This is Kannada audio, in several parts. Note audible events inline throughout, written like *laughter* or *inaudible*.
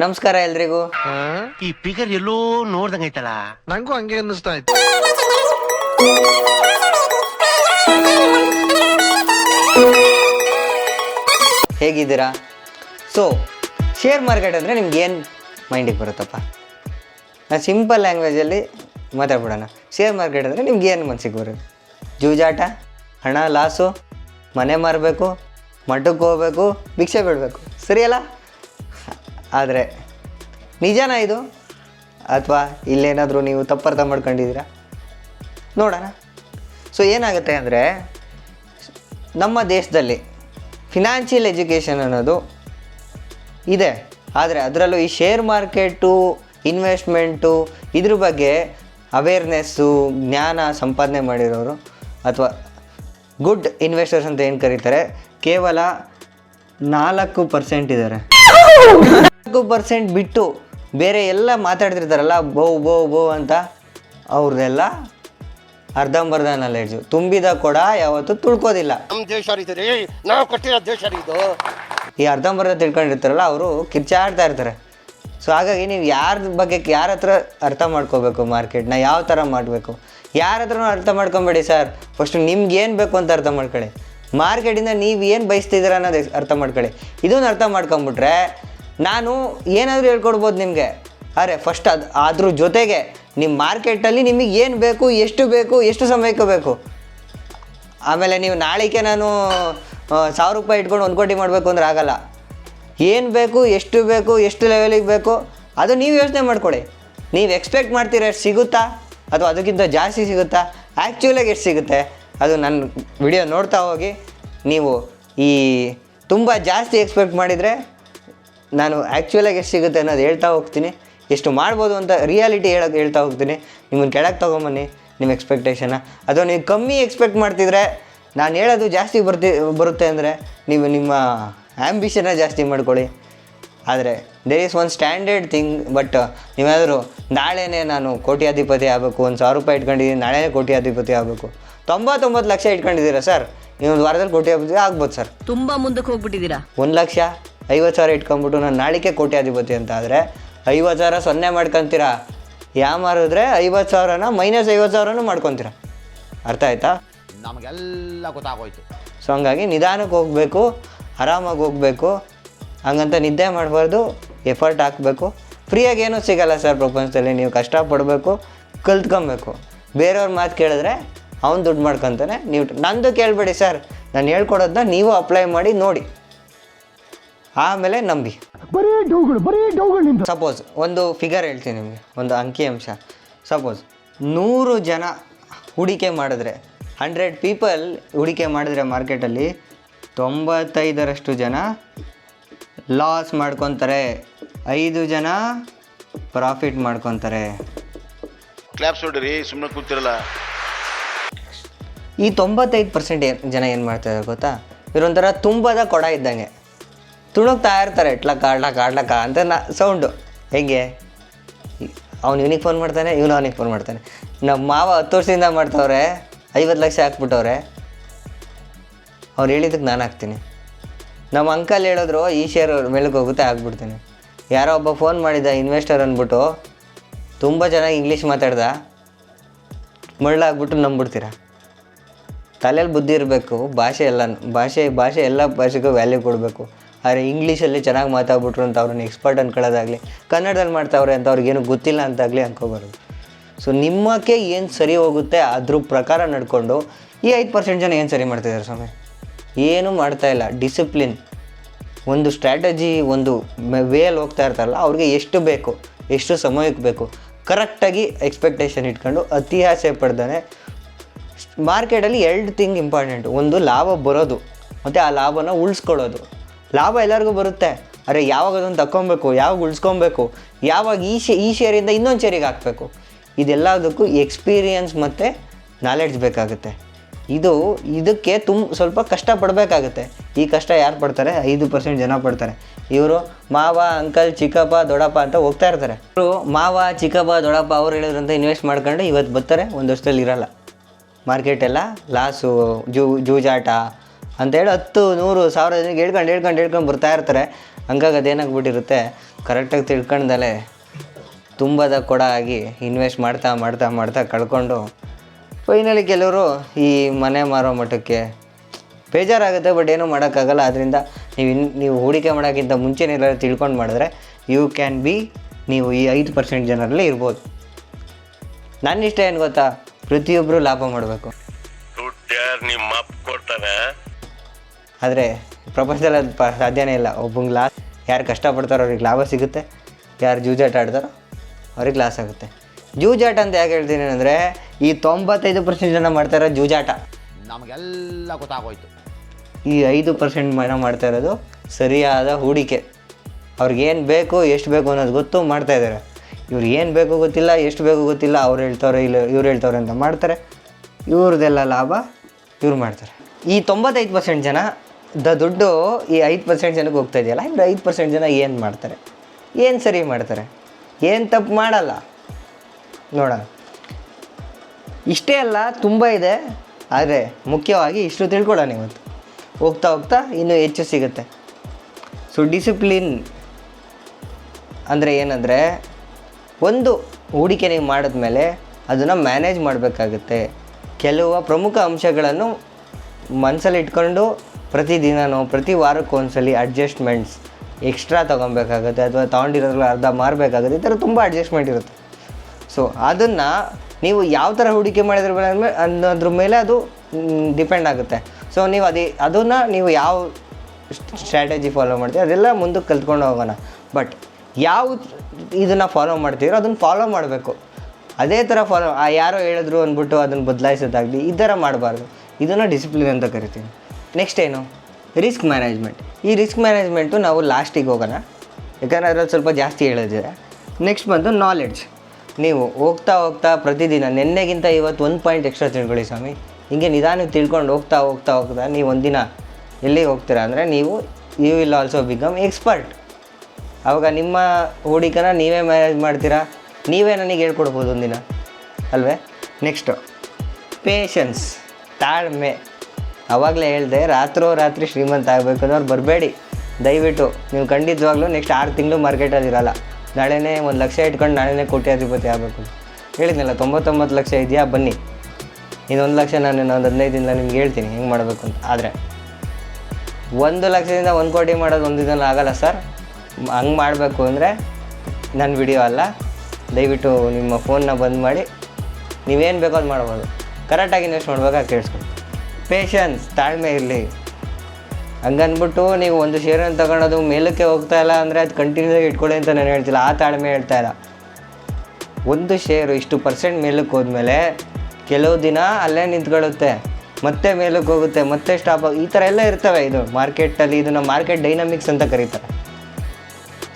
ನಮಸ್ಕಾರ ಎಲ್ರಿಗೂ. ಈ ಫಿಗರ್ ಎಲ್ಲೋ ನೋಡ್ದಂಗೈತಲ್ಲ ನಂಗೂ ಹಂಗೆ ಅನ್ನಿಸ್ತಾ ಇತ್ತು. ಹೇಗಿದ್ದೀರಾ? ಸೊ ಶೇರ್ ಮಾರ್ಕೆಟ್ ಅಂದರೆ ನಿಮ್ಗೆ ಏನು ಮೈಂಡಿಗೆ ಬರುತ್ತಪ್ಪ? ನಾನು ಸಿಂಪಲ್ ಲ್ಯಾಂಗ್ವೇಜಲ್ಲಿ ಮಾತಾಡ್ಬಿಡೋಣ. ಶೇರ್ ಮಾರ್ಕೆಟ್ ಅಂದರೆ ನಿಮ್ಗೆ ಏನು ಮನ್ಸಿಗೆ ಬರುತ್ತೆ ಜೂಜಾಟ ಹಣ ಲಾಸು ಮನೆ ಮಾರಬೇಕು ಮಠಕ್ಕೆ ಹೋಗ್ಬೇಕು ಭಿಕ್ಷೆ ಬಿಡಬೇಕು. ಸರಿಯಲ್ಲ? ಆದರೆ ನಿಜನಾ ಇದು? ಅಥವಾ ಇಲ್ಲೇನಾದರೂ ನೀವು ತಪ್ಪರ್ಥ ಮಾಡ್ಕೊಂಡಿದ್ದೀರಾ? ನೋಡೋಣ. ಸೊ ಏನಾಗುತ್ತೆ ಅಂದರೆ, ನಮ್ಮ ದೇಶದಲ್ಲಿ ಫಿನಾನ್ಷಿಯಲ್ ಎಜುಕೇಷನ್ ಅನ್ನೋದು ಇದೆ. ಆದರೆ ಅದರಲ್ಲೂ ಈ ಶೇರ್ ಮಾರ್ಕೆಟು ಇನ್ವೆಸ್ಟ್ಮೆಂಟು ಇದ್ರ ಬಗ್ಗೆ ಅವೇರ್ನೆಸ್ಸು ಜ್ಞಾನ ಸಂಪಾದನೆ ಮಾಡಿರೋರು ಅಥವಾ ಗುಡ್ ಇನ್ವೆಸ್ಟರ್ಸ್ ಅಂತ ಏನು ಕರೀತಾರೆ, ಕೇವಲ ನಾಲ್ಕು ಪರ್ಸೆಂಟ್ ಇದ್ದಾರೆ. *laughs* ನಾಲ್ಕು ಪರ್ಸೆಂಟ್ ಬಿಟ್ಟು ಬೇರೆ ಎಲ್ಲ ಮಾತಾಡ್ತಿರ್ತಾರಲ್ಲ ಬೋ ಬೋ ಬೋ ಅಂತ ಅವ್ರದ್ದೆಲ್ಲ ಅರ್ಧಂಬರ್ಧ ನಾಲೆಡ್ಜು ತುಂಬಿದ ಕೊಡ ಯಾವತ್ತೂ ತುಳ್ಕೋದಿಲ್ಲ. ನಮ್ಮ ದೇಶ ರೀ ನಾವು ಕೊಟ್ಟಿರೋ ದೇಶ ಇದು. ಈ ಅರ್ಧಂಬರ್ಧ ತಿಳ್ಕೊಂಡಿರ್ತಾರಲ್ಲ ಅವರು ಕಿರ್ಚಾಡ್ತಾ ಇರ್ತಾರೆ. ಸೊ ಹಾಗಾಗಿ ನೀವು ಯಾರ ಬಗ್ಗೆ ಯಾರ ಹತ್ರ ಅರ್ಥ ಮಾಡ್ಕೋಬೇಕು ಮಾರ್ಕೆಟ್ನ ಯಾವ ಥರ ಮಾಡಬೇಕು? ಯಾರ ಹತ್ರನೂ ಅರ್ಥ ಮಾಡ್ಕೊಬೇಡಿ ಸರ್. ಫಸ್ಟು ನಿಮ್ಗೆ ಏನು ಬೇಕು ಅಂತ ಅರ್ಥ ಮಾಡ್ಕೊಳ್ಳಿ. ಮಾರ್ಕೆಟಿಂದ ನೀವು ಏನು ಬಯಸ್ತಿದ್ದೀರ ಅನ್ನೋದು ಅರ್ಥ ಮಾಡ್ಕೊಳ್ಳಿ. ಇದನ್ನು ಅರ್ಥ ಮಾಡ್ಕೊಂಬಿಟ್ರೆ ನಾನು ಏನಾದರೂ ಹೇಳ್ಕೊಡ್ಬೋದು ನಿಮಗೆ. ಅರೆ ಫಸ್ಟ್ ಅದು, ಅದ್ರ ಜೊತೆಗೆ ನಿಮ್ಮ ಮಾರ್ಕೆಟಲ್ಲಿ ನಿಮಗೆ ಏನು ಬೇಕು, ಎಷ್ಟು ಬೇಕು, ಎಷ್ಟು ಸಮಯಕ್ಕೆ ಬೇಕು? ಆಮೇಲೆ ನೀವು ನಾಳೆಗೆ ನಾನು ಸಾವಿರ ರೂಪಾಯಿ ಇಟ್ಕೊಂಡು ಒಂದು ಕೋಟಿ ಮಾಡಬೇಕು ಅಂದ್ರೆ ಆಗಲ್ಲ. ಏನು ಬೇಕು, ಎಷ್ಟು ಬೇಕು, ಎಷ್ಟು ಲೆವೆಲಿಗೆ ಬೇಕು, ಅದು ನೀವು ಯೋಚನೆ ಮಾಡಿಕೊಡಿ. ನೀವು ಎಕ್ಸ್ಪೆಕ್ಟ್ ಮಾಡ್ತೀರ ಎಷ್ಟು ಸಿಗುತ್ತಾ? ಅಥವಾ ಅದಕ್ಕಿಂತ ಜಾಸ್ತಿ ಸಿಗುತ್ತಾ? ಆ್ಯಕ್ಚುಲಾಗಿ ಎಷ್ಟು ಸಿಗುತ್ತೆ? ಅದು ನನ್ನ ವಿಡಿಯೋ ನೋಡ್ತಾ ಹೋಗಿ. ನೀವು ಈ ತುಂಬ ಜಾಸ್ತಿ ಎಕ್ಸ್ಪೆಕ್ಟ್ ಮಾಡಿದರೆ ನಾನು ಆ್ಯಕ್ಚುಲಾಗಿ ಎಷ್ಟು ಸಿಗುತ್ತೆ ಅನ್ನೋದು ಹೇಳ್ತಾ ಹೋಗ್ತೀನಿ. ಎಷ್ಟು ಮಾಡ್ಬೋದು ಅಂತ ರಿಯಾಲಿಟಿ ಹೇಳೋಕೆ ಹೇಳ್ತಾ ಹೋಗ್ತೀನಿ. ನಿಮ್ಮನ್ನು ಕೆಳಗೆ ತೊಗೊಂಬನ್ನಿ ನಿಮ್ಮ ಎಕ್ಸ್ಪೆಕ್ಟೇಷನ್ನ ಅಥವಾ ನೀವು ಕಮ್ಮಿ ಎಕ್ಸ್ಪೆಕ್ಟ್ ಮಾಡ್ತಿದ್ರೆ ನಾನು ಹೇಳೋದು ಜಾಸ್ತಿ ಬರ್ತಿ ಬರುತ್ತೆ ಅಂದರೆ ನೀವು ನಿಮ್ಮ ಆ್ಯಂಬಿಷನ್ನ ಜಾಸ್ತಿ ಮಾಡ್ಕೊಳ್ಳಿ. ಆದರೆ there is one standard thing but ನೀವಾದರೂ ನಾಳೆನೇ ನಾನು ಕೋಟ್ಯಾಧಿಪತಿ ಆಗಬೇಕು ಒಂದು ಸಾವಿರ ರೂಪಾಯಿ ಇಟ್ಕೊಂಡಿದ್ದೀನಿ ನಾಳೆನೇ ಕೋಟ್ಯಾಧಿಪತಿ ಆಗಬೇಕು. ತೊಂಬತ್ತೊಂಬತ್ತು ಲಕ್ಷ ಇಟ್ಕೊಂಡಿದ್ದೀರಾ ಸರ್ ನೀವು ವಾರದಲ್ಲಿ ವಾರದಲ್ಲಿ ಕೋಟ್ಯಾಧಿಪತಿ ಆಗ್ಬೋದು ಸರ್ ತುಂಬ ಮುಂದಕ್ಕೆ ಹೋಗ್ಬಿಟ್ಟಿದ್ದೀರಾ? ಒಂದು ಲಕ್ಷ? ಐವತ್ತು ಸಾವಿರ ಇಟ್ಕೊಂಬಿಟ್ಟು ನಾನು ನಾಳಿಕೆ ಕೋಟ್ಯಾಧಿಪತಿ ಅಂತ ಆದರೆ ಐವತ್ತು ಸಾವಿರ ಸೊನ್ನೆ ಮಾಡ್ಕೊತೀರಾ? ಯಾ ಮಾರಿದ್ರೆ ಐವತ್ತು ಸಾವಿರನ ಮೈನಸ್ ಐವತ್ತು ಸಾವಿರನೂ ಮಾಡ್ಕೊತೀರಾ? ಅರ್ಥ ಆಯ್ತಾ? ನಮಗೆಲ್ಲ ಗೊತ್ತಾಗೋಯ್ತು. ಸೊ ಹಂಗಾಗಿ ನಿಧಾನಕ್ಕೆ ಹೋಗಬೇಕು ಆರಾಮಾಗಿ ಹೋಗಬೇಕು ಹಂಗಂತ ನಿದ್ದೆ ಮಾಡಬಾರ್ದು ಎಫರ್ಟ್ ಹಾಕಬೇಕು. ಫ್ರೀಯಾಗಿ ಏನೂ ಸಿಗಲ್ಲ ಸರ್ ಪ್ರಪಂಚದಲ್ಲಿ ನೀವು ಕಷ್ಟಪಡಬೇಕು ಕಲ್ತ್ಕೊಬೇಕು. ಬೇರೆಯವ್ರ ಮಾತು ಕೇಳಿದ್ರೆ ಅವ್ನು ದುಡ್ಡು ಮಾಡ್ಕೊತಾನೆ ನೀವು ನಂದು ಕೇಳಬೇಡಿ ಸರ್. ನಾನು ಹೇಳ್ಕೊಡೋದನ್ನ ನೀವು ಅಪ್ಲೈ ಮಾಡಿ ನೋಡಿ. ಆಮೇಲೆ ನಂಬಿ. ಸಪೋಸ್ ಒಂದು ಫಿಗರ್ ಹೇಳ್ತೀನಿ ನಿಮಗೆ ಒಂದು ಅಂಕಿ ಅಂಶ. ಸಪೋಸ್ ನೂರು ಜನ ಹೂಡಿಕೆ ಮಾಡಿದ್ರೆ ಹಂಡ್ರೆಡ್ ಪೀಪಲ್ ಹೂಡಿಕೆ ಮಾಡಿದ್ರೆ ಮಾರ್ಕೆಟಲ್ಲಿ ತೊಂಬತ್ತೈದರಷ್ಟು ಜನ ಲಾಸ್ ಮಾಡ್ಕೊತಾರೆ ಐದು ಜನ ಪ್ರಾಫಿಟ್ ಮಾಡ್ಕೊತಾರೆ. ಕ್ಲಾಪ್ಸ್ ಹೊಡ್ರಿ ಸುಮ್ಮನೆ ಕೂತಿರಲ್ಲ. ಈ ತೊಂಬತ್ತೈದು ಪರ್ಸೆಂಟ್ ಜನ ಏನು ಮಾಡ್ತಾರೆ ಗೊತ್ತಾ? ಇವರೊಂಥರ ತುಂಬದ ಕೊಡ ಇದ್ದಂಗೆ. ತುಣುಕ್ತಾ ಇರ್ತಾರೆ ಎಟ್ಲಕ್ಕ ಆಡ್ಲಕ್ಕ ಆಡ್ಲಕ್ಕ ಅಂತ ನಾ ಸೌಂಡು ಹೆಂಗೆ? ಅವ್ನು ಇವನಿಗೆ ಫೋನ್ ಮಾಡ್ತಾನೆ, ಇವನು ಅವನಿಗೆ ಫೋನ್ ಮಾಡ್ತಾನೆ. ನಮ್ಮ ಮಾವ ಹತ್ತು ವರ್ಷದಿಂದ ಮಾಡ್ತವ್ರೆ, ಐವತ್ತು ಲಕ್ಷ ಹಾಕ್ಬಿಟ್ಟವ್ರೆ. ಅವ್ರು ಹೇಳಿದ್ದಕ್ಕೆ ನಾನು ಹಾಕ್ತೀನಿ. ನಮ್ಮ ಅಂಕಲ್ ಹೇಳಿದ್ರು, ಈ ಶೇರ್ ಮೇಲಕ್ಕೆ ಹೋಗುತ್ತೆ ಆಗ್ಬಿಡ್ತೀನಿ ಯಾರೋ ಒಬ್ಬ ಫೋನ್ ಮಾಡಿದ್ದ ಇನ್ವೆಸ್ಟರ್ ಅಂದ್ಬಿಟ್ಟು, ತುಂಬ ಚೆನ್ನಾಗಿ ಇಂಗ್ಲೀಷ್ ಮಾತಾಡ್ದ. ಮಳ್ಳಾಗ್ಬಿಟ್ಟು ನಂಬಿಡ್ತೀರ ತಲೆಯಲ್ಲಿ ಬುದ್ಧಿ ಇರಬೇಕು, ಭಾಷೆ ಎಲ್ಲ, ಭಾಷೆ ಭಾಷೆ ಎಲ್ಲ ಭಾಷೆಗೂ ವ್ಯಾಲ್ಯೂ ಕೊಡಬೇಕು. ಆದರೆ ಇಂಗ್ಲೀಷಲ್ಲಿ ಚೆನ್ನಾಗಿ ಮಾತಾಡ್ಬಿಟ್ರು ಅಂತ ಅವ್ರನ್ನ ಎಕ್ಸ್ಪರ್ಟ್ ಅನ್ಕೊಳ್ಳೋದಾಗಲಿ, ಕನ್ನಡದಲ್ಲಿ ಮಾಡ್ತಾವ್ರೆ ಅಂತ ಅವ್ರಿಗೇನು ಗೊತ್ತಿಲ್ಲ ಅಂತಾಗಲಿ ಅನ್ಕೋಬಾರ್ದು. ಸೊ ನಿಮ್ಮಕ್ಕೆ ಏನು ಸರಿ ಹೋಗುತ್ತೆ ಅದ್ರ ಪ್ರಕಾರ ನಡ್ಕೊಂಡು ಈ ಐದು ಪರ್ಸೆಂಟ್ ಜನ ಏನು ಸರಿ ಮಾಡ್ತಿದ್ದಾರೆ ಸ್ವಾಮಿ? ಏನೂ ಮಾಡ್ತಾ ಇಲ್ಲ. ಡಿಸಿಪ್ಲಿನ್ ಒಂದು ಸ್ಟ್ರಾಟಜಿ ಒಂದು ವೇಯಲ್ಲಿ ಹೋಗ್ತಾ ಇರ್ತಾರಲ್ಲ, ಅವ್ರಿಗೆ ಎಷ್ಟು ಬೇಕು, ಎಷ್ಟು ಸಮಯಕ್ಕೆ ಬೇಕು ಕರೆಕ್ಟಾಗಿ ಎಕ್ಸ್ಪೆಕ್ಟೇಷನ್ ಇಟ್ಕೊಂಡು ಅತಿ ಆಸೆ ಪಡ್ದಾನೆ ಮಾರ್ಕೆಟಲ್ಲಿ ಎರಡು ಥಿಂಗ್ ಇಂಪಾರ್ಟೆಂಟ್ ಒಂದು ಲಾಭ ಬರೋದು, ಮತ್ತು ಆ ಲಾಭನ ಉಳಿಸ್ಕೊಳ್ಳೋದು. ಲಾಭ ಎಲ್ಲರಿಗೂ ಬರುತ್ತೆ. ಅರೆ, ಯಾವಾಗ ಅದನ್ನು ತಕ್ಕೊಬೇಕು, ಯಾವಾಗ ಉಳಿಸ್ಕೊಬೇಕು, ಯಾವಾಗ ಈ ಶೇ, ಈ ಶೇರಿಂದ ಇನ್ನೊಂದು ಶೇರಿಗೆ ಹಾಕಬೇಕು. ಇದೆಲ್ಲದಕ್ಕೂ ಎಕ್ಸ್ಪೀರಿಯನ್ಸ್ ಮತ್ತು ನಾಲೆಡ್ಜ್ ಬೇಕಾಗುತ್ತೆ. ಇದು, ಇದಕ್ಕೆ ತುಂಬ ಸ್ವಲ್ಪ ಕಷ್ಟ ಪಡಬೇಕಾಗುತ್ತೆ. ಈ ಕಷ್ಟ ಯಾರು ಪಡ್ತಾರೆ? ಐದು ಪರ್ಸೆಂಟ್ ಜನ ಪಡ್ತಾರೆ. ಇವರು ಮಾವ, ಅಂಕಲ್, ಚಿಕ್ಕಪ್ಪ, ದೊಡ್ಡಪ್ಪ ಅಂತ ಹೋಗ್ತಾ ಇರ್ತಾರೆ. ಇವರು ಮಾವ, ಚಿಕ್ಕಪ್ಪ, ದೊಡ್ಡಪ್ಪ ಅವ್ರು ಹೇಳಿದ್ರಂತ ಇನ್ವೆಸ್ಟ್ ಮಾಡ್ಕೊಂಡು ಇವತ್ತು ಬರ್ತಾರೆ, ಒಂದು ವರ್ಷದಲ್ಲಿ ಇರಲ್ಲ. ಮಾರ್ಕೆಟೆಲ್ಲ ಲಾಸು, ಜೂ, ಜೂಜಾಟ ಅಂತೇಳಿ ಹತ್ತು, ನೂರು, ಸಾವಿರ ಜನಕ್ಕೆ ಹೇಳ್ಕೊಂಡು ಹೇಳ್ಕೊಂಡು ಹೇಳ್ಕೊಂಡು ಬರ್ತಾ ಇರ್ತಾರೆ. ಹಂಗಾಗಿ ಅದೇನಾಗ್ಬಿಟ್ಟಿರುತ್ತೆ ಕರೆಕ್ಟಾಗಿ ತಿಳ್ಕೊಂಡಲೆ ತುಂಬದ ಕೊಡ ಆಗಿ ಇನ್ವೆಸ್ಟ್ ಮಾಡ್ತಾ ಮಾಡ್ತಾ ಮಾಡ್ತಾ ಕಳ್ಕೊಂಡು ಫೈನಲಿ ಕೆಲವರು ಈ ಮನೆ ಮಾರೋ ಮಟ್ಟಕ್ಕೆ ಬೇಜಾರಾಗುತ್ತೆ ಬಟ್ ಏನೂ ಮಾಡೋಕ್ಕಾಗಲ್ಲ. ಅದರಿಂದ ನೀವು ಇನ್, ನೀವು ಹೂಡಿಕೆ ಮಾಡೋಕ್ಕಿಂತ ಮುಂಚೆನೇ ಎಲ್ಲ ತಿಳ್ಕೊಂಡು ಮಾಡಿದ್ರೆ ಯು ಕ್ಯಾನ್ ಬಿ ನೀವು ಈ ಐದು ಪರ್ಸೆಂಟ್ ಜನರಲ್ಲಿ ಇರ್ಬೋದು. ನನ್ನ ಇಷ್ಟ ಏನು ಗೊತ್ತಾ? ಪ್ರತಿಯೊಬ್ಬರು ಲಾಭ ಮಾಡಬೇಕು. ಆದರೆ ಪ್ರಪಂಚದಲ್ಲಿ ಅದು ಪ ಸಾಧ್ಯನೇ ಇಲ್ಲ. ಒಬ್ಬಂಗೆ ಲಾಸ್ ಯಾರು ಕಷ್ಟಪಡ್ತಾರೋ ಅವ್ರಿಗೆ ಲಾಭ ಸಿಗುತ್ತೆ. ಯಾರು ಜೂಜಾಟ ಆಡ್ತಾರೋ ಅವ್ರಿಗೆ ಲಾಸ್ ಆಗುತ್ತೆ. ಜೂಜಾಟ ಅಂತ ಯಾಕೆ ಹೇಳ್ತೀನಿ ಅಂದರೆ ಈ ತೊಂಬತ್ತೈದು ಪರ್ಸೆಂಟ್ ಜನ ಮಾಡ್ತಾರೋ ಜೂಜಾಟ. ನಮಗೆಲ್ಲ ಗೊತ್ತಾಗೋಯ್ತು. ಈ ಐದು ಪರ್ಸೆಂಟ್ ಜನ ಮಾಡ್ತಾ ಇರೋದು ಸರಿಯಾದ ಹೂಡಿಕೆ. ಅವ್ರಿಗೇನು ಬೇಕು ಎಷ್ಟು ಬೇಕು ಅನ್ನೋದು ಗೊತ್ತು ಮಾಡ್ತಾ ಇದ್ದಾರೆ ಇವ್ರಿಗೆ ಏನು ಬೇಕು ಗೊತ್ತಿಲ್ಲ ಎಷ್ಟು ಬೇಕು ಗೊತ್ತಿಲ್ಲ ಅವ್ರು ಹೇಳ್ತವ್ರೆ ಇಲ್ಲ ಇವ್ರು ಹೇಳ್ತವ್ರೆ ಅಂತ ಮಾಡ್ತಾರೆ. ಇವ್ರದ್ದೆಲ್ಲ ಲಾಭ ಇವ್ರು ಮಾಡ್ತಾರೆ. ಈ ತೊಂಬತ್ತೈದು ಪರ್ಸೆಂಟ್ ಜನ ದ ದುಡ್ಡು ಈ ಐದು ಪರ್ಸೆಂಟ್ ಜನಕ್ಕೆ ಹೋಗ್ತಾ ಇದೆಯಲ್ಲ, ಇವ್ರು ಐದು ಪರ್ಸೆಂಟ್ ಜನ ಏನು ಮಾಡ್ತಾರೆ? ಏನು ಸರಿ ಮಾಡ್ತಾರೆ? ಏನು ತಪ್ಪು ಮಾಡಲ್ಲ? ನೋಡೋಣ. ಇಷ್ಟೇ ಅಲ್ಲ, ತುಂಬ ಇದೆ, ಆದರೆ ಮುಖ್ಯವಾಗಿ ಇಷ್ಟು ತಿಳ್ಕೊಳ್ಳೋಣ ಇವತ್ತು ಹೋಗ್ತಾ ಹೋಗ್ತಾ ಇನ್ನೂ ಹೆಚ್ಚು ಸಿಗುತ್ತೆ. ಸೊ ಡಿಸಿಪ್ಲಿನ್ ಅಂದರೆ ಏನಂದರೆ, ಒಂದು ಹೂಡಿಕೆ ನೀವು ಮಾಡಿದ್ಮೇಲೆ ಅದನ್ನು ಮ್ಯಾನೇಜ್ ಮಾಡಬೇಕಾಗುತ್ತೆ. ಕೆಲವು ಪ್ರಮುಖ ಅಂಶಗಳನ್ನು ಮನಸ್ಸಲ್ಲಿ ಇಟ್ಕೊಂಡು ಪ್ರತಿದಿನನೋ ಪ್ರತಿ ವಾರಕ್ಕೆ ಒಂದ್ಸಲಿ ಅಡ್ಜಸ್ಟ್ಮೆಂಟ್ಸ್ ಎಕ್ಸ್ಟ್ರಾ ತೊಗೊಬೇಕಾಗುತ್ತೆ ಅಥವಾ ತೊಗೊಂಡಿರೋದ್ರಲ್ಲಿ ಅರ್ಧ ಮಾರಬೇಕಾಗುತ್ತೆ, ಈ ಥರ ತುಂಬ ಅಡ್ಜಸ್ಟ್ಮೆಂಟ್ ಇರುತ್ತೆ. ಸೊ ಅದನ್ನು ನೀವು ಯಾವ ಥರ ಹೂಡಿಕೆ ಮಾಡಿದ್ರ ಮೇಲೆ ಅನ್ನೋದ್ರ ಮೇಲೆ ಅದು ಡಿಪೆಂಡ್ ಆಗುತ್ತೆ. ಸೊ ನೀವು ಅದೇ ಅದನ್ನು ನೀವು ಯಾವ ಸ್ಟ್ರಾಟಜಿ ಫಾಲೋ ಮಾಡ್ತೀವಿ ಅದೆಲ್ಲ ಮುಂದಕ್ಕೆ ಕಲ್ತ್ಕೊಂಡು ಹೋಗೋಣ. ಬಟ್ ಯಾವ ಇದನ್ನು ಫಾಲೋ ಮಾಡ್ತೀರೋ ಅದನ್ನು ಫಾಲೋ ಮಾಡಬೇಕು. ಅದೇ ಥರ ಫಾಲೋ ಯಾರೋ ಹೇಳಿದ್ರು ಅಂದ್ಬಿಟ್ಟು ಅದನ್ನು ಬದಲಾಯಿಸೋದಾಗಲಿ, ಈ ಥರ ಮಾಡಬಾರ್ದು. ಇದನ್ನು ಡಿಸಿಪ್ಲಿನ್ ಅಂತ ಕರಿತೀವಿ. ನೆಕ್ಸ್ಟ್ ಏನು? ರಿಸ್ಕ್ ಮ್ಯಾನೇಜ್ಮೆಂಟ್ ಈ ರಿಸ್ಕ್ ಮ್ಯಾನೇಜ್ಮೆಂಟು ನಾವು ಲಾಸ್ಟಿಗೆ ಹೋಗೋಣ. ಯಾಕಂದರೆ ಅದರಲ್ಲಿ ಸ್ವಲ್ಪ ಜಾಸ್ತಿ ಹೇಳೋದಿದೆ. ನೆಕ್ಸ್ಟ್ ಬಂದು ನಾಲೆಡ್ಜ್ ನೀವು ಹೋಗ್ತಾ ಹೋಗ್ತಾ ಪ್ರತಿದಿನ, ನಿನ್ನೆಗಿಂತ ಇವತ್ತು ಒಂದು ಪಾಯಿಂಟ್ ಎಕ್ಸ್ಟ್ರಾ ತಿಳ್ಕೊಳ್ಳಿ ಸ್ವಾಮಿ. ಹಿಂಗೆ ನಿಧಾನಕ್ಕೆ ತಿಳ್ಕೊಂಡು ಹೋಗ್ತಾ ಹೋಗ್ತಾ ಹೋಗ್ತಾ ನೀವು ಒಂದಿನ ಎಲ್ಲಿಗೆ ಹೋಗ್ತೀರಾ ಅಂದರೆ ನೀವು you will also become expert ಆವಾಗ ನಿಮ್ಮ ಹೂಡಿಕೆನ ನೀವೇ ಮ್ಯಾನೇಜ್ ಮಾಡ್ತೀರಾ? ನೀವೇ ನನಗೆ ಹೇಳ್ಕೊಡ್ಬೋದು ಒಂದಿನ. ಅಲ್ವೇ? ನೆಕ್ಸ್ಟು ಪೇಷನ್ಸ್ ತಾಳ್ಮೆ. ಆವಾಗಲೇ ಹೇಳಿದೆ, ರಾತ್ರೋ ರಾತ್ರಿ ಶ್ರೀಮಂತ ಆಗಬೇಕು ಅನ್ನೋರು ಬರಬೇಡಿ. ದಯವಿಟ್ಟು, ನೀವು ಖಂಡಿತವಾಗ್ಲೂ ನೆಕ್ಸ್ಟ್ ಆರು ತಿಂಗಳು ಮಾರ್ಕೆಟಲ್ಲಿ ಇರಲ್ಲ. ನಾಳೆನೇ ಒಂದು ಲಕ್ಷ ಇಟ್ಕೊಂಡು ನಾಳೆನೇ ಕೋಟ್ಯಾಧಿಪತಿ ಆಗಬೇಕು ಹೇಳಿದ್ನಲ್ಲ, ತೊಂಬತ್ತೊಂಬತ್ತು ಲಕ್ಷ ಇದೆಯಾ? ಬನ್ನಿ. ಇನ್ನೊಂದು ಲಕ್ಷ ನಾನು ಇನ್ನೊಂದು ಹದಿನೈದು ದಿನ ನಿಮ್ಗೆ ಹೇಳ್ತೀನಿ, ಹೆಂಗೆ ಮಾಡಬೇಕು ಅಂತ. ಆದರೆ, ಒಂದು ಲಕ್ಷದಿಂದ ಒಂದು ಕೋಟಿ ಮಾಡೋದು ಒಂದು ದಿನ ಆಗಲ್ಲ ಸರ್. ಹಂಗೆ ಮಾಡಬೇಕು ಅಂದರೆ ನನ್ನ ವಿಡಿಯೋ ಅಲ್ಲ. ದಯವಿಟ್ಟು ನಿಮ್ಮ ಫೋನ್ನ ಬಂದ್ ಮಾಡಿ. ನೀವೇನು ಬೇಕೋ ಅದು ಮಾಡ್ಬೋದು. ಕರೆಕ್ಟಾಗಿ ಇನ್ವೆಸ್ಟ್ ಮಾಡ್ಬೇಕಾಗಿ ಕೇಳಿಸ್ಕೊಂಡು. ಪೇಷನ್ಸ್ ತಾಳ್ಮೆ ಇರಲಿ. ಹಂಗನ್ಬಿಟ್ಟು ನೀವು ಒಂದು ಶೇರನ್ನು ತಗೊಳೋದು ಮೇಲಕ್ಕೆ ಹೋಗ್ತಾ ಇಲ್ಲ ಅಂದರೆ ಅದು ಕಂಟಿನ್ಯೂಸ್ ಇಟ್ಕೊಳ್ಳಿ ಅಂತ ನಾನು ಹೇಳ್ತಿಲ್ಲ. ಆ ತಾಳ್ಮೆ ಹೇಳ್ತಾ ಇಲ್ಲ. ಒಂದು ಶೇರು ಇಷ್ಟು ಪರ್ಸೆಂಟ್ ಮೇಲಕ್ಕೆ ಹೋದ್ಮೇಲೆ ಕೆಲವು ದಿನ ಅಲ್ಲೇ ನಿಂತ್ಕೊಳ್ಳುತ್ತೆ. ಮತ್ತೆ ಮೇಲಕ್ಕೆ ಹೋಗುತ್ತೆ, ಮತ್ತೆ ಸ್ಟಾಪ್ ಈ ಥರ ಎಲ್ಲ ಇರ್ತವೆ ಇದು ಮಾರ್ಕೆಟಲ್ಲಿ ಇದನ್ನು ಮಾರ್ಕೆಟ್ ಡೈನಾಮಿಕ್ಸ್ ಅಂತ ಕರೀತಾರೆ.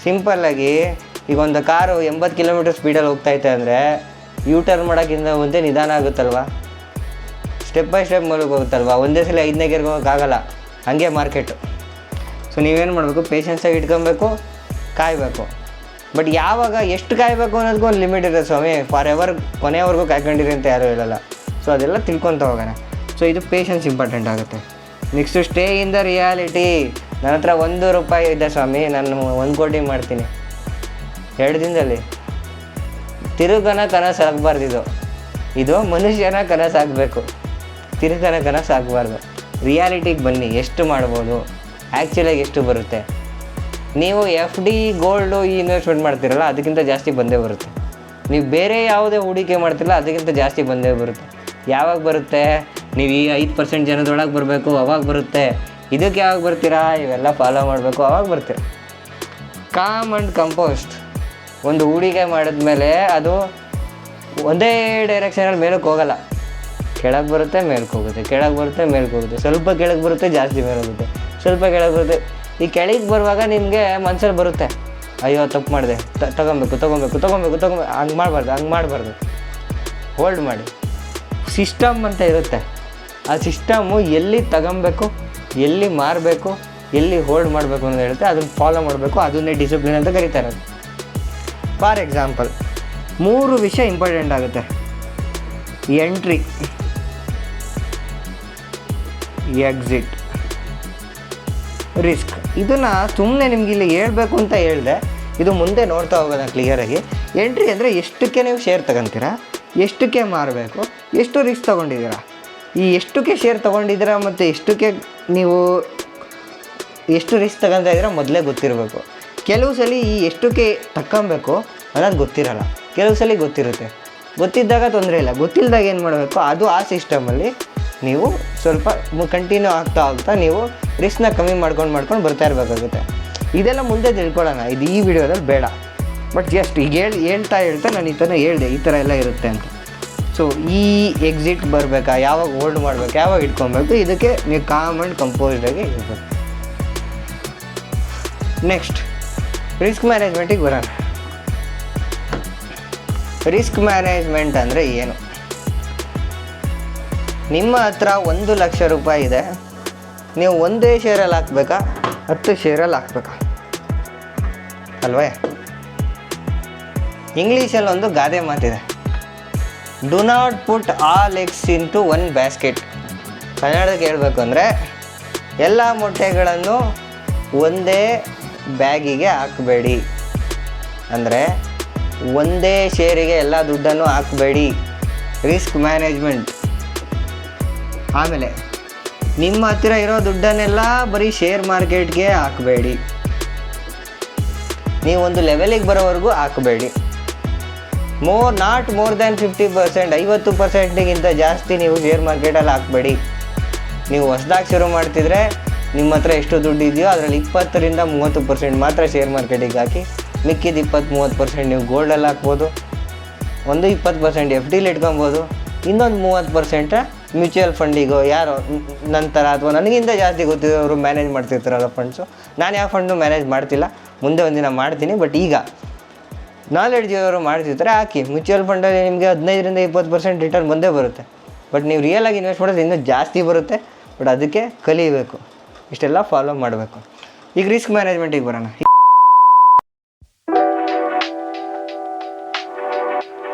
ಸಿಂಪಲ್ಲಾಗಿ ಈಗ ಒಂದು ಕಾರು ಎಂಬತ್ತು ಕಿಲೋಮೀಟರ್ ಸ್ಪೀಡಲ್ಲಿ ಇದೆ ಅಂದರೆ ಯೂ ಟರ್ನ್ ಮಾಡೋಕ್ಕಿಂತ ಮುಂದೆ ನಿಧಾನ ಆಗುತ್ತಲ್ವಾ? ಸ್ಟೆಪ್ ಬೈ ಸ್ಟೆಪ್ ಮೂಲಕ ಹೋಗುತ್ತಲ್ವಾ? ಒಂದೇ ಸಲ ಐದನೇ ಗೇರ್ಗೆ ಹೋಗೋಕ್ಕಾಗಲ್ಲ. ಹಾಗೆ ಮಾರ್ಕೆಟು ಸೊ ನೀವೇನು ಮಾಡಬೇಕು? ಪೇಷನ್ಸಾಗಿ ಇಟ್ಕೊಬೇಕು, ಕಾಯಬೇಕು. ಬಟ್ ಯಾವಾಗ ಎಷ್ಟು ಕಾಯಬೇಕು ಅನ್ನೋದಕ್ಕೂ ಒಂದು ಲಿಮಿಟ್ ಇದೆ ಸ್ವಾಮಿ. ಫಾರ್ ಎವರ್ ಕೊನೆಯವರೆಗೂ ಕಾಯ್ಕೊಂಡಿರಿ ಅಂತ ಯಾರೂ ಹೇಳಲ್ಲ. ಸೊ ಅದೆಲ್ಲ ತಿಳ್ಕೊತ ಹೋಗೋಣ. ಸೊ ಇದು ಪೇಷನ್ಸ್ ಇಂಪಾರ್ಟೆಂಟ್ ಆಗುತ್ತೆ. Next stay in the reality ನನ್ನ ಹತ್ರ ಒಂದು ರೂಪಾಯಿ ಇದೆ ಸ್ವಾಮಿ. ನಾನು ಒಂದು ಕೋಟಿ ಮಾಡ್ತೀನಿ. ಎರಡು ದಿನದಲ್ಲಿ. ತಿರುಗನ ಕನಸು ಆಗಬಾರ್ದು ಇದು ಇದು ಮನುಷ್ಯನ ಕನಸಾಗಬೇಕು. ತಿರುಗನ ಕನಸು ಆಗಬಾರ್ದು ರಿಯಾಲಿಟಿಗೆ ಬನ್ನಿ, ಎಷ್ಟು ಮಾಡ್ಬೋದು? ಆ್ಯಕ್ಚುಲಾಗಿ ಎಷ್ಟು ಬರುತ್ತೆ? ನೀವು ಎಫ್ ಡಿ ಗೋಲ್ಡು ಇನ್ವೆಸ್ಟ್ಮೆಂಟ್ ಮಾಡ್ತೀರಲ್ಲ, ಅದಕ್ಕಿಂತ ಜಾಸ್ತಿ ಬಂದೇ ಬರುತ್ತೆ. ನೀವು ಬೇರೆ ಯಾವುದೇ ಹೂಡಿಕೆ ಮಾಡ್ತಿರಲ್ಲ, ಅದಕ್ಕಿಂತ ಜಾಸ್ತಿ ಬಂದೇ ಬರುತ್ತೆ. ಯಾವಾಗ ಬರುತ್ತೆ? ನೀವು ಈ ಐದು ಪರ್ಸೆಂಟ್ ಜನದೊಳಗೆ ಬರಬೇಕು, ಅವಾಗ ಬರುತ್ತೆ. ಇದಕ್ಕೆ ಯಾವಾಗ ಬರ್ತೀರಾ? ಇವೆಲ್ಲ ಫಾಲೋ ಮಾಡಬೇಕು, ಅವಾಗ ಬರ್ತೀರ? ಕಾಮ್ ಆ್ಯಂಡ್ ಕಂಪೋಸ್ಟ್ ಒಂದು ಹೂಡಿಕೆ ಮಾಡಿದ್ಮೇಲೆ ಅದು ಒಂದೇ ಡೈರೆಕ್ಷನಲ್ಲಿ ಮೇಲಕ್ಕೆ ಹೋಗಲ್ಲ. ಕೆಳಗೆ ಬರುತ್ತೆ ಮೇಲಕ್ಕೆ ಹೋಗುತ್ತೆ. ಕೆಳಗೆ ಬರುತ್ತೆ ಮೇಲಕ್ಕೆ ಹೋಗುತ್ತೆ. ಸ್ವಲ್ಪ ಕೆಳಗೆ ಬರುತ್ತೆ, ಜಾಸ್ತಿ ಮೇಲೆ ಹೋಗುತ್ತೆ. ಸ್ವಲ್ಪ ಕೆಳಗೆ ಬರುತ್ತೆ. ಈ ಕೆಳಗೆ ಬರುವಾಗ ನಿಮಗೆ ಮನ್ಸಲ್ಲಿ ಬರುತ್ತೆ, ಅಯ್ಯೋ, ತಪ್ಪು ಮಾಡಿದೆ. ತಗೊಬೇಕು, ತೊಗೊಬೇಕು ತೊಗೊಬೇಕು ತೊಗೊಬೇಕು. ಹಂಗೆ ಮಾಡಬಾರ್ದು ಹಂಗೆ ಮಾಡಬಾರ್ದು. ಹೋಲ್ಡ್ ಮಾಡಿ. ಸಿಸ್ಟಮ್ ಅಂತ ಇರುತ್ತೆ. ಆ ಸಿಸ್ಟಮು ಎಲ್ಲಿ ತಗೊಬೇಕು, ಎಲ್ಲಿ ಮಾರಬೇಕು, ಎಲ್ಲಿ ಹೋಲ್ಡ್ ಮಾಡಬೇಕು ಅಂತ ಹೇಳುತ್ತೆ ಅದನ್ನು ಫಾಲೋ ಮಾಡಬೇಕು. ಅದನ್ನೇ ಡಿಸಿಪ್ಲಿನ್ ಅಂತ ಕರೀತಾರೆ ಫಾರ್ ಎಕ್ಸಾಂಪಲ್ ಮೂರು ವಿಷಯ ಇಂಪಾರ್ಟೆಂಟ್ ಆಗುತ್ತೆ. ಎಂಟ್ರಿ ಎಕ್ಸಿಟ್ ರಿಸ್ಕ್ ಇದನ್ನು ಸುಮ್ಮನೆ ನಿಮ್ಗೆ ಇಲ್ಲಿ ಹೇಳಬೇಕು ಅಂತ ಹೇಳಿದೆ. ಇದು ಮುಂದೆ ನೋಡ್ತಾ ಹೋಗೋಣ ಕ್ಲಿಯರಾಗಿ ಎಂಟ್ರಿ ಅಂದರೆ ಎಷ್ಟಕ್ಕೆ ನೀವು ಶೇರ್ ತಗೊತೀರಾ? ಎಷ್ಟಕ್ಕೆ ಮಾರಬೇಕು? ಎಷ್ಟು ರಿಸ್ಕ್ ತೊಗೊಂಡಿದ್ದೀರಾ? ಈ ಎಷ್ಟಕ್ಕೆ ಶೇರ್ ತೊಗೊಂಡಿದ್ದೀರಾ ಮತ್ತು ಎಷ್ಟಕ್ಕೆ ನೀವು ಎಷ್ಟು ರಿಸ್ಕ್ ತಗೊತಾ ಇದ್ದೀರಾ ಮೊದಲೇ ಗೊತ್ತಿರಬೇಕು. ಕೆಲವು ಸಲ ಈ ಎಷ್ಟಕ್ಕೆ ತಕ್ಕೊಬೇಕು ಅನ್ನೋದು ಗೊತ್ತಿರಲ್ಲ. ಕೆಲವು ಸಲ ಗೊತ್ತಿರುತ್ತೆ. ಗೊತ್ತಿದ್ದಾಗ ತೊಂದರೆ ಇಲ್ಲ. ಗೊತ್ತಿಲ್ಲದಾಗ ಏನು ಮಾಡಬೇಕು? ಅದು ಆ ಸಿಸ್ಟಮಲ್ಲಿ ನೀವು ಸ್ವಲ್ಪ ಕಂಟಿನ್ಯೂ ಆಗ್ತಾ ಆಗ್ತಾ ನೀವು ರಿಸ್ಕ್ನ ಕಮ್ಮಿ ಮಾಡ್ಕೊಂಡು ಮಾಡ್ಕೊಂಡು ಬರ್ತಾ ಇರಬೇಕಾಗುತ್ತೆ. ಇದೆಲ್ಲ ಮುಂದೆ ತಿಳ್ಕೊಳ್ಳೋಣ. ಇದು ಈ ವಿಡಿಯೋದಲ್ಲಿ ಬೇಡ. ಬಟ್ ಜಸ್ಟ್ ಈಗ ಹೇಳಿ ಹೇಳ್ತಾ ಹೇಳ್ತಾ ನಾನು ಈ ಥರ ಹೇಳಿದೆ. ಈ ಥರ ಎಲ್ಲ ಇರುತ್ತೆ ಅಂತ. ಸೊ ಈ ಎಕ್ಸಿಟ್ ಬರಬೇಕಾ? ಯಾವಾಗ ಹೋಲ್ಡ್ ಮಾಡಬೇಕು? ಯಾವಾಗ ಇಟ್ಕೊಬೇಕು? ಇದಕ್ಕೆ ನೀವು ಕಾಮ್ ಆ್ಯಂಡ್ ಕಂಪೋಸ್ಡಾಗಿ ಇರಬೇಕು. ನೆಕ್ಸ್ಟ್ ರಿಸ್ಕ್ ಮ್ಯಾನೇಜ್ಮೆಂಟಿಗೆ ಬರೋಣ. ರಿಸ್ಕ್ ಮ್ಯಾನೇಜ್ಮೆಂಟ್ ಅಂದರೆ ಏನು? ನಿಮ್ಮ ಹತ್ರ ಒಂದು ಲಕ್ಷ ರೂಪಾಯಿ ಇದೆ. ನೀವು ಒಂದೇ ಶೇರಲ್ಲಿ ಹಾಕ್ಬೇಕಾ? ಹತ್ತು ಶೇರಲ್ಲಿ ಹಾಕ್ಬೇಕಾ? ಅಲ್ವೇ? ಇಂಗ್ಲೀಷಲ್ಲಿ ಒಂದು ಗಾದೆ ಮಾತಿದೆ. Do not put all eggs into one basket ಕನ್ನಡಕ್ಕೆ ಹೇಳಬೇಕು ಅಂದರೆ, ಎಲ್ಲ ಮೊಟ್ಟೆಗಳನ್ನು ಒಂದೇ ಬ್ಯಾಗಿಗೆ ಹಾಕಬೇಡಿ. ಅಂದರೆ, ಒಂದೇ ಶೇರಿಗೆ ಎಲ್ಲ ದುಡ್ಡನ್ನು ಹಾಕಬೇಡಿ. ರಿಸ್ಕ್ ಮ್ಯಾನೇಜ್ಮೆಂಟ್ ಆಮೇಲೆ ನಿಮ್ಮ ಹತ್ತಿರ ಇರೋ ದುಡ್ಡನ್ನೆಲ್ಲ ಬರೀ ಶೇರ್ ಮಾರ್ಕೆಟ್ಗೆ ಹಾಕಬೇಡಿ. ನೀವು ಒಂದು ಲೆವೆಲಿಗೆ ಬರೋವರೆಗೂ ಹಾಕಬೇಡಿ. More not more than fifty percent ಐವತ್ತು ಪರ್ಸೆಂಟಿಗಿಂತ ಜಾಸ್ತಿ ನೀವು ಶೇರ್ ಮಾರ್ಕೆಟಲ್ಲಿ ಹಾಕಬೇಡಿ. ನೀವು ಹೊಸ್ದಾಗಿ ಶುರು ಮಾಡ್ತಿದ್ರೆ ನಿಮ್ಮ ಹತ್ರ ಎಷ್ಟು ದುಡ್ಡು ಇದೆಯೋ ಅದರಲ್ಲಿ ಇಪ್ಪತ್ತರಿಂದ ಮೂವತ್ತು ಪರ್ಸೆಂಟ್ ಮಾತ್ರ ಶೇರ್ ಮಾರ್ಕೆಟಿಗೆ ಹಾಕಿ, ಮಿಕ್ಕಿದ ಇಪ್ಪತ್ತು ಮೂವತ್ತು ಪರ್ಸೆಂಟ್ ನೀವು ಗೋಲ್ಡಲ್ಲಿ ಹಾಕ್ಬೋದು. ಒಂದು ಇಪ್ಪತ್ತು ಪರ್ಸೆಂಟ್ ಎಫ್ ಡಿಲಿ ಇಟ್ಕೊಬೋದು. ಇನ್ನೊಂದು ಮೂವತ್ತು ಪರ್ಸೆಂಟ್ ಮ್ಯೂಚುವಲ್ ಫಂಡಿಗೋ ಯಾರೋ ನಂತರ ಅಥವಾ ನನಗಿಂತ ಜಾಸ್ತಿ ಗೊತ್ತಿರೋರು ಮ್ಯಾನೇಜ್ ಮಾಡ್ತಿರ್ತಾರಲ್ಲ ಫಂಡ್ಸು ನಾನು ಯಾವ ಫಂಡು ಮ್ಯಾನೇಜ್ ಮಾಡ್ತಿಲ್ಲ. ಮುಂದೆ ಒಂದಿನ ಮಾಡ್ತೀನಿ ಬಟ್ ಈಗ ನಾಲೆಡ್ಜ್ ಇರೋರು ಮಾಡ್ತಿರ್ತಾರೆ, ಹಾಕಿ. ಮ್ಯೂಚುವಲ್ ಫಂಡಲ್ಲಿ ನಿಮಗೆ ಹದಿನೈದರಿಂದ ಇಪ್ಪತ್ತು ಪರ್ಸೆಂಟ್ ರಿಟರ್ನ್ ಬಂದೇ ಬರುತ್ತೆ. ಬಟ್ ನೀವು ರಿಯಲ್ ಆಗಿ ಇನ್ವೆಸ್ಟ್ ಮಾಡೋದು ಇನ್ನೂ ಜಾಸ್ತಿ ಬರುತ್ತೆ. ಬಟ್ ಅದಕ್ಕೆ ಕಲಿಬೇಕು. ಇಷ್ಟೆಲ್ಲ ಫಾಲೋ ಮಾಡಬೇಕು. ಈಗ ರಿಸ್ಕ್ ಮ್ಯಾನೇಜ್ಮೆಂಟಿಗೆ ಬರೋಣ.